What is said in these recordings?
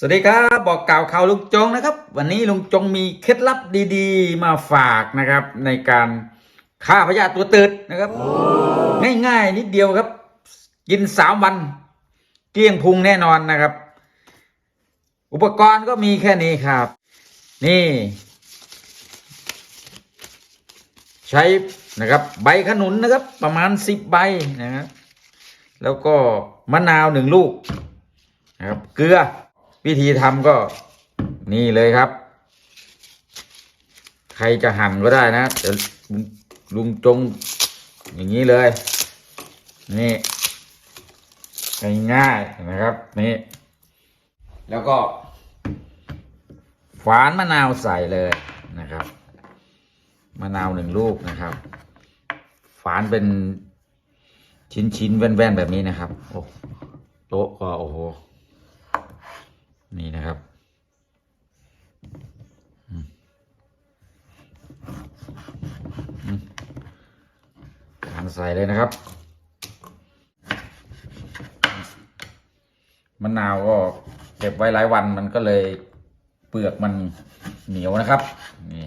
สวัสดีครับบอกกล่าวข่าวลุงจงนะครับ วันนี้ลุงจงมีเคล็ดลับดีๆ มาฝากนะครับ ในการฆ่าพยาธิตัวตืดนะครับ ง่ายๆ นิดเดียวครับ กินสามวัน เกลี้ยงพุงแน่นอนนะครับ อุปกรณ์ก็มีแค่นี้ครับ นี่ ใช้นะครับ ใบขนุนนะครับ ประมาณสิบใบนะครับแล้วก็มะนาวหนึ่งลูกนะครับเกลือ วิธีทำก็นี่เลยครับ ใครจะหั่นก็ได้นะแต่ลุงลุงจงอย่างนี้เลย นี่ง่ายๆนะครับ นี่ แล้วก็ ฝานมะนาวใส่เลยนะครับ มะนาวหนึ่งลูกนะครับ ฝานเป็นชิ้นๆแว่นๆแบบนี้นะครับ โอ้โต๊ะก็โอ้โห นี่นะครับอืมอืมทานใส่เลยนะครับ มะนาวก็เก็บไว้หลายวันมันก็เลยเปลือกมันเหนียวนะครับ นี่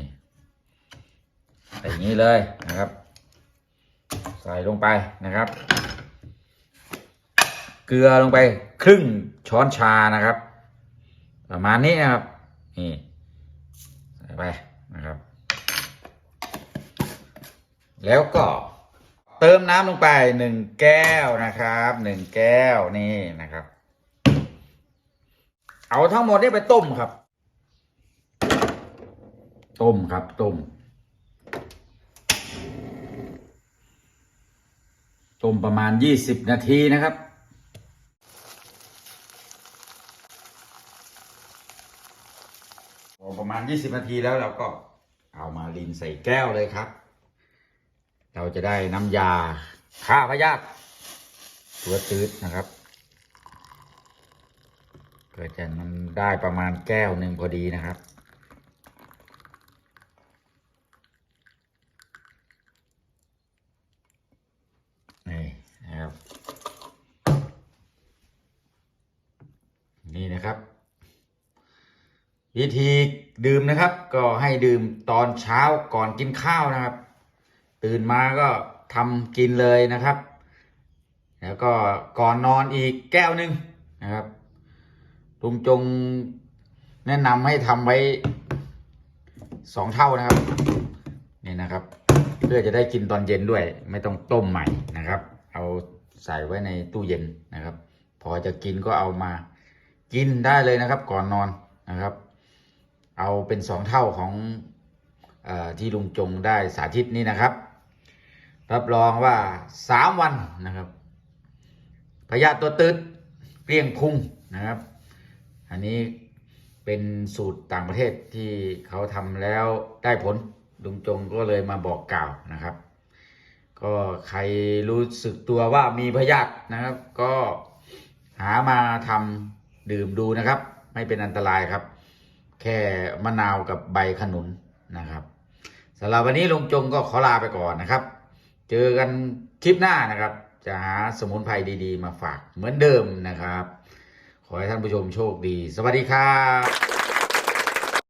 ใส่อย่างนี้เลยนะครับ ใส่ลงไปนะครับ เกลือลงไปครึ่งช้อนชานะครับ ประมาณนี้นะครับ นี่ใส่ไปนะครับ แล้วก็เติมน้ำลงไปหนึ่งแก้วนะครับหนึ่งแก้วนี่นะครับ เอาทั้งหมดนี้ไปต้มครับ ต้มครับต้ม ต้มประมาณยี่สิบนาทีนะครับ พอ ประมาณ 20 นาทีแล้วเราก็เอามาลินใส่แก้วเลยครับ เราจะได้น้ำยาฆ่าพยาธิตัวตืดนะครับก็จะมันได้ประมาณแก้วหนึ่งพอดีนะครับ นี่นะครับ นี่นะครับ วิธีดื่มนะครับ ก็ให้ดื่มตอนเช้าก่อนกินข้าวนะครับ ตื่นมาก็ทำกินเลยนะครับ แล้วก็ก่อนนอนอีกแก้วหนึ่งนะครับลุงจงแนะนำให้ทำไว้สองเท่านะครับนี่นะครับ เพื่อจะได้กินตอนเย็นด้วย ไม่ต้องต้มใหม่นะครับ เอาใส่ไว้ในตู้เย็นนะครับ พอจะกินก็เอามากินได้เลยนะครับ ก่อนนอนนะครับ เอาเป็นสองเท่าของออที่ลุงจงได้สาธิตนี่นะครับ รับรองว่าสามวันนะครับพยาธิตัวตืดเกลี้ยงพุงนะครับ อันนี้เป็นสูตรต่างประเทศที่เขาทำแล้วได้ผลลุงจงก็เลยมาบอกกล่าวนะครับ ก็ใครรู้สึกตัวว่ามีพยาธินะครับ ก็หามาทำดื่มดูนะครับ ไม่เป็นอันตรายครับ แค่มะนาวกับใบขนุนนะครับสำหรับวันนี้ลุงจงก็ขอลาไปก่อนนะครับ เจอกันคลิปหน้านะครับ จะหาสมุนไพรดีๆ มาฝากเหมือนเดิมนะครับ ขอให้ท่านผู้ชมโชคดี สวัสดีครับ